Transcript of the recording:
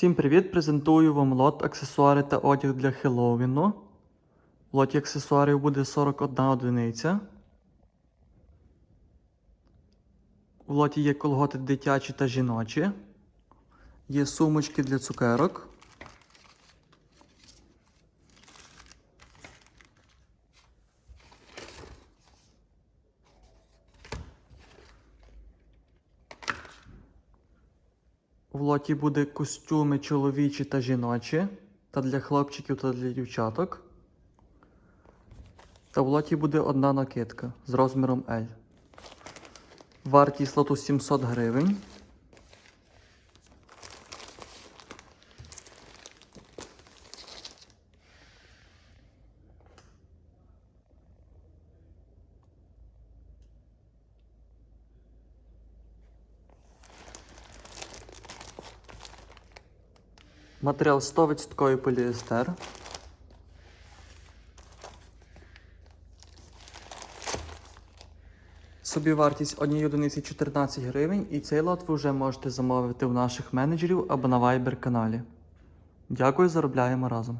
Всім привіт! Презентую вам лот аксесуари та одяг для Хеллоуіну. В лоті аксесуарів буде 41 одиниця. В лоті є колготи дитячі та жіночі. Є сумочки для цукерок. В лоті буде костюми чоловічі та жіночі, та для хлопчиків та для дівчаток. Та в лоті буде одна накидка з розміром L. Вартість лоту 700 гривень. Матеріал 100% поліестер. Собівартість однієї одиниці 14 гривень, і цей лот ви вже можете замовити у наших менеджерів або на Viber каналі. Дякую, заробляємо разом.